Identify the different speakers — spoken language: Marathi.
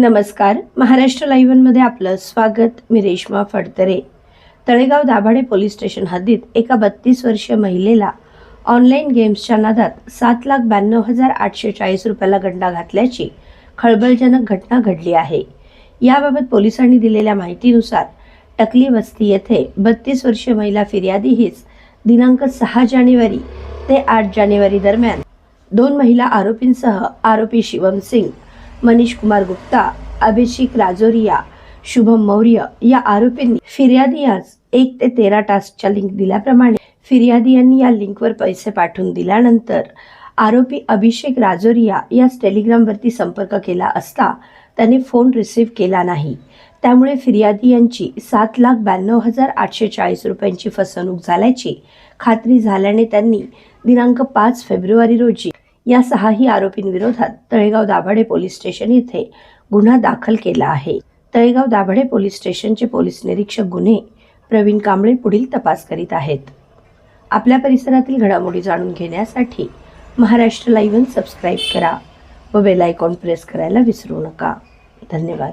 Speaker 1: नमस्कार. महाराष्ट्र लाईव्हनमध्ये आपलं स्वागत. मी रेश्मा फडतरे. तळेगाव दाभाडे पोलीस स्टेशन हद्दीत एका बत्तीस वर्षीय महिलेला ऑनलाईन गेम्सच्या नादात सात लाख ब्याण्णव हजार आठशे चाळीस रुपयाला गंडा घातल्याची खळबळजनक घटना घडली आहे. याबाबत पोलिसांनी दिलेल्या माहितीनुसार टकली वस्ती येथे बत्तीस वर्षीय महिला फिर्यादी हीच दिनांक सहा जानेवारी ते आठ जानेवारी दरम्यान दोन महिला आरोपींसह आरोपी शिवम सिंग मनीष कुमार गुप्ता अभिषेक राजोरिया शुभम मौर्य या आरोपींनी फिर्यादियास एक ते तेरा टास्कच्या लिंक दिल्याप्रमाणे फिर्यादी यांनी या लिंकवर पैसे पाठवून दिल्यानंतर आरोपी अभिषेक राजोरिया यास टेलिग्रामवरती संपर्क केला असता त्याने फोन रिसिव्ह केला नाही. त्यामुळे फिर्यादी यांची सात लाख ब्याण्णव हजार आठशे चाळीस रुपयांची फसवणूक झाल्याची खात्री झाल्याने त्यांनी दिनांक पाच फेब्रुवारी रोजी या सहाही आरोपींविरोधात तळेगाव दाभाडे पोलीस स्टेशन येथे गुन्हा दाखल केला आहे. तळेगाव दाभाडे पोलीस स्टेशनचे पोलीस निरीक्षक गुन्हे प्रवीण कांबळे पुढील तपास करीत आहेत. आपल्या परिसरातील घडामोडी जाणून घेण्यासाठी महाराष्ट्र लाईव्हन सबस्क्राईब करा व बेल आयकॉन प्रेस करायला विसरू नका. धन्यवाद.